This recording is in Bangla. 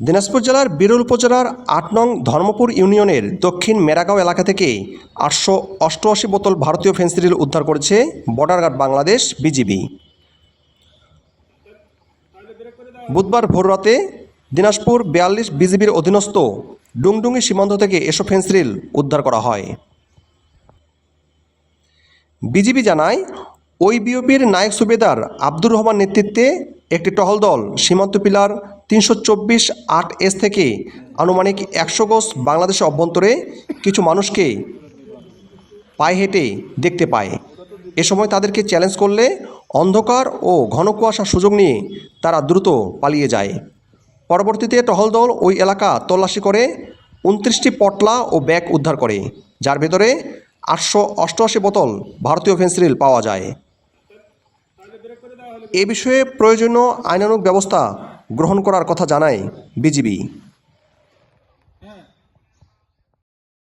দিনাজপুর জেলার বিরুল উপজেলার আট নং ধর্মপুর ইউনিয়নের দক্ষিণ মেরাগাঁও এলাকা থেকে আটশো অষ্টআশি বোতল ভারতীয় ফেন্সিডিল উদ্ধার করেছে বর্ডার গার্ড বাংলাদেশ বিজিবি। বুধবার ভোররাতে দিনাজপুর বিয়াল্লিশ বিজিবির অধীনস্থ ডুংডুঙ্গি সীমান্ত থেকে এসব ফেন্সিডিল উদ্ধার করা হয়। বিজিবি জানায়, ওই বিওপির নায়ক সুবেদার আব্দুর রহমান নেতৃত্বে একটি টহল দল সীমান্ত পিলার তিনশো চব্বিশ আট এস থেকে আনুমানিক একশো গজ বাংলাদেশের অভ্যন্তরে কিছু মানুষকে পায়ে হেঁটে দেখতে পায়। এ সময় তাদেরকে চ্যালেঞ্জ করলে অন্ধকার ও ঘন কুয়াশার সুযোগ নিয়ে তারা দ্রুত পালিয়ে যায়। পরবর্তীতে টহল দল ওই এলাকা তল্লাশি করে, উনত্রিশটি পটলা ও ব্যাগ উদ্ধার করে, যার ভেতরে আটশো অষ্টআশি বোতল ভারতীয় ফেন্সিডিল পাওয়া যায়। এ বিষয়ে প্রয়োজনীয় আইনানুগ ব্যবস্থা গ্রহণ করার কথা জানায় বিজিবি।